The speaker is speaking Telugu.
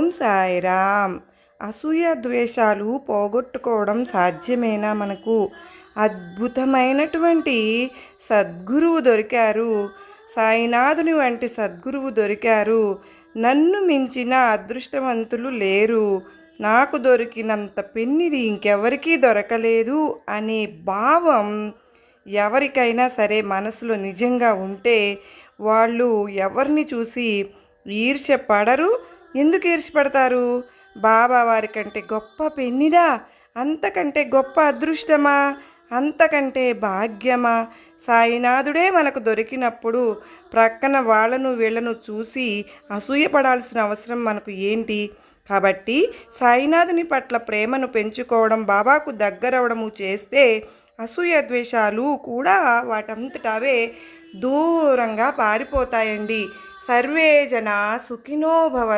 ఓం సాయిరామ్. అసూయ ద్వేషాలు పోగొట్టుకోవడం సాధ్యమేనా మనకు? అద్భుతమైనటువంటి సద్గురువు దొరికారు. సాయినాథుని వంటి సద్గురువు దొరికారు. నన్ను మించిన అదృష్టవంతులు లేరు. నాకు దొరికినంత పెన్నిది ఇంకెవరికీ దొరకలేదు అనే భావం ఎవరికైనా సరే మనసులో నిజంగా ఉంటే వాళ్ళు ఎవరిని చూసి ఈర్ష్య పడరు ఎందుకు ఈర్ష్య బాబా వారి కంటే గొప్ప పెన్నిదా? అంతకంటే గొప్ప అదృష్టమా? అంతకంటే భాగ్యమా? సాయినాథుడే మనకు దొరికినప్పుడు ప్రక్కన వాళ్ళను వీళ్ళను చూసి అసూయపడాల్సిన అవసరం మనకు ఏంటి? కాబట్టి సాయినాథుని పట్ల ప్రేమను పెంచుకోవడం బాబాకు దగ్గరవడము చేస్తే అసూయ ద్వేషాలు కూడా వాటంతటవే దూరంగా పారిపోతాయండి. సర్వే జన సుఖినోభవ